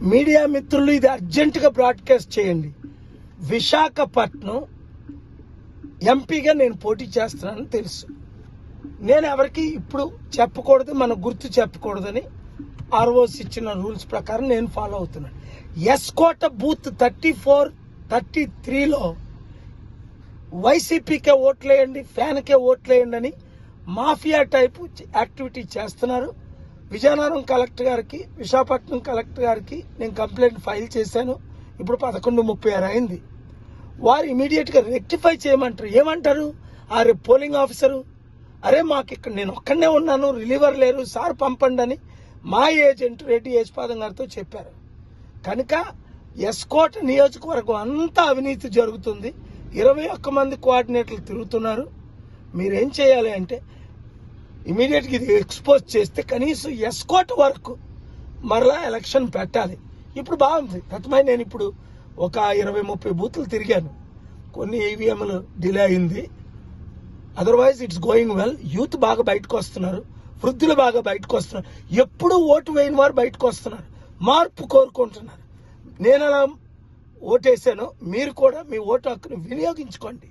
Media మిత్రులు ఇది అర్జెంటుగా బ్రాడ్కాస్ట్ చేయండి. విశాఖపట్నం ఎంపీగా నేను పోటీ చేస్తున్నానని తెలుసు. నేను ఎవరికి ఇప్పుడు చెప్పకూడదు మనం గుర్తు చెప్పకూడదని ఆర్ఓస్ ఇచ్చిన రూల్స్ ప్రకారం నేను ఫాలో అవుతున్నాను. S Kota booth thirty four thirty త్రీలో వైసీపీకే ఓట్లేయండి ఫ్యాన్కే ఓట్లేయండి అని మాఫియా టైపు యాక్టివిటీ చేస్తున్నారు. విజయనగరం కలెక్టర్ గారికి విశాఖపట్నం కలెక్టర్ గారికి నేను కంప్లైంట్ ఫైల్ చేశాను. ఇప్పుడు పదకొండు ముప్పై ఆరు అయింది. వారు ఇమీడియట్గా రెక్టిఫై చేయమంటారు. ఏమంటారు? ఆ పోలింగ్ ఆఫీసరు అరే మాకు ఇక్కడ నేను ఒక్కడనే ఉన్నాను రిలీవర్ లేరు సార్ పంపండి అని మా ఏజెంట్ రెడ్డి యశ్పాదం గారితో చెప్పారు. కనుక ఎస్కోట్ నియోజకవర్గం అంతా అవినీతి జరుగుతుంది. ఇరవై ఒక్క మంది కోఆర్డినేటర్లు తిరుగుతున్నారు. మీరేం చేయాలి అంటే ఇమీడియట్గా ఇది ఎక్స్పోజ్ చేస్తే కనీసం ఎస్కోట్ వరకు మరలా ఎలక్షన్ పెట్టాలి. ఇప్పుడు బాగుంది. తత్మై నేను ఇప్పుడు ఒక ఇరవై ముప్పై బూతులు తిరిగాను. కొన్ని ఈవీఎంలు డిలే అయింది. Otherwise it's going well youth బాగా బయటకు వస్తున్నారు. వృద్ధులు బాగా బయటకు వస్తున్నారు. ఎప్పుడు ఓటు వేయని వారు బయటకు వస్తున్నారు. మార్పు కోరుకుంటున్నారు. నేను అలా ఓటేసాను. మీరు కూడా మీ ఓటు హక్కును వినియోగించుకోండి.